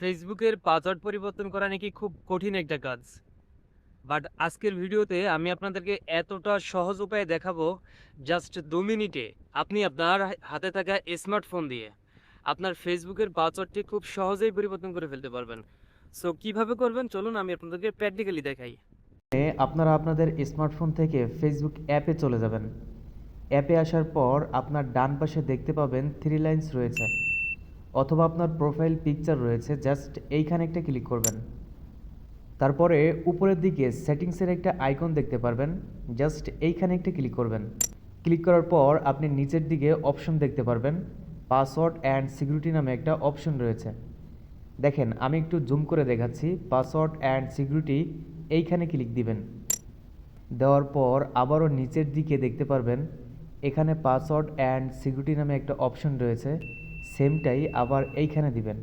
ফেসবুকের পাসওয়ার্ড পরিবর্তন করা নাকি খুব কঠিন একটা কাজ। বাট আজকের ভিডিওতে আমি আপনাদেরকে এতটা সহজ উপায়ে দেখাবো, জাস্ট দু মিনিটে আপনি আপনার হাতে থাকা স্মার্টফোন দিয়ে আপনার ফেসবুকের পাসওয়ার্ডটি খুব সহজেই পরিবর্তন করে ফেলতে পারবেন। সো কীভাবে করবেন? চলুন, আমি আপনাদেরকে প্র্যাকটিক্যালি দেখাই। আপনারা আপনাদের স্মার্টফোন থেকে ফেসবুক অ্যাপে চলে যাবেন। অ্যাপে আসার পর আপনার ডান পাশে দেখতে পাবেন থ্রি লাইন্স রয়েছে। অথবা আপনার প্রোফাইল পিকচার রয়েছে জাস্ট এইখানে একটা ক্লিক করবেন। তারপরে উপরের দিকে সেটিংসের একটা আইকন দেখতে পারবেন জাস্ট এইখানে একটা ক্লিক করবেন। ক্লিক করার পর আপনি নিচের দিকে অপশন দেখতে পারবেন পাসওয়ার্ড অ্যান্ড সিকিউরিটি নামে একটা অপশন রয়েছে। দেখেন, আমি একটু জুম করে দেখাচ্ছি পাসওয়ার্ড অ্যান্ড সিকিউরিটি এইখানে ক্লিক দিবেন। দেওয়ার পর আবারও নিচের দিকে দেখতে পারবেন এখানে পাসওয়ার্ড অ্যান্ড সিকিউরিটি নামে একটা অপশন রয়েছে সেমটাই আবার এইখানে দিবেন।